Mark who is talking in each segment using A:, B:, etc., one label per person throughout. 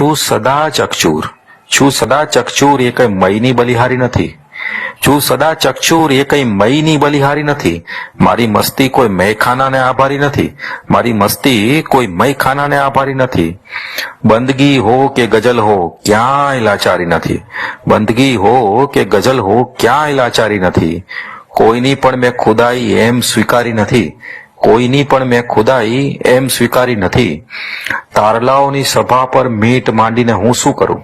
A: છું સદા ચકચૂર. છું સદા ચકચૂર એ કઈ મયની બલિહારી નથી. છું સદા ચકચૂર એ કઈ મયની બલિહારી નથી. મારી મસ્તી કોઈ મયખાનાને આભારી નથી. મારી મસ્તી કોઈ મયખાનાને આભારી નથી. બંદગી હો કે ગઝલ હો ક્યાંય લાચારી નથી. બંદગી હો કે ગઝલ હો ક્યાંય લાચારી નથી. કોઈની પણ મેં ખુદાઈ એમ સ્વીકારી નથી. કોઈની પણ મેં ખુદાઈ એમ સ્વીકારી નથી. તારલાઓની સભા પર મીટ માંડીને હું શું કરું?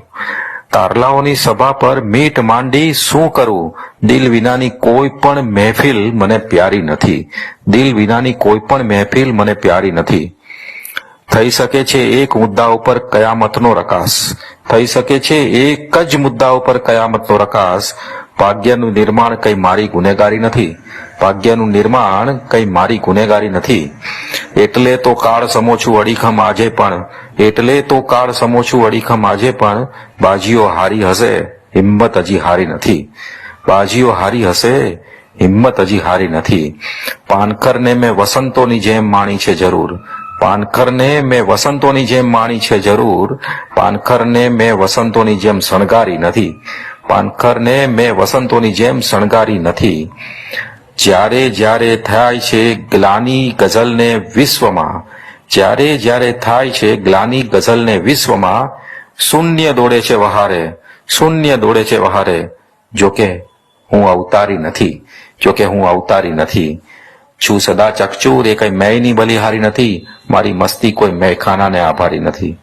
A: તારલાઓની સભા પર મીટ માંડી શું કરું? દિલ વિનાની કોઈ પણ મહેફિલ મને પ્યારી નથી. દિલ વિનાની કોઈ પણ મહેફિલ મને પ્યારી નથી. થઈ શકે છે એક મુદ્દા ઉપર કયામતનો રકાસ. થઈ શકે છે એક જ મુદ્દા ઉપર કયામતનો રકાસ. ભાગ્યનું નિર્માણ કઈ મારી ગુનેગારી નથી. ભાગ્યનું નિર્માણ કઈ મારી ગુનેગારી નથી. એટલે તો કાળ સમોછું અડીખમ આજે પણ. એટલે તો કાળ સમોછું અડીખમ આજે પણ. બાજીઓ હારી હશે, હિંમત હજી હારી નથી. બાજીઓ હારી હશે, હિંમત હજી હારી નથી. પાનખરને મેં વસંતોની જેમ માણી છે જરૂર. પાનખરને મેં વસંતોની જેમ માણી છે જરૂર. પાનખરને મેં વસંતોની જેમ શણગારી નથી. પાનખરને મેં વસંતોની જેમ શણગારી નથી. જ્યારે જ્યારે થાય છે ગ્લાની ગઝલને વિશ્વમાં, જ્યારે જ્યારે થાય છે ગ્લાની ગઝલને વિશ્વમાં, શૂન્ય દોડે છે વહારે, શૂન્ય દોડે છે વહારે, જોકે હું અવતારી નથી, જોકે હું અવતારી નથી. છું સદા ચકચૂર, એ કઈ મેયની બલિહારી નથી, મારી મસ્તી કોઈ મેખાનાને આભારી નથી.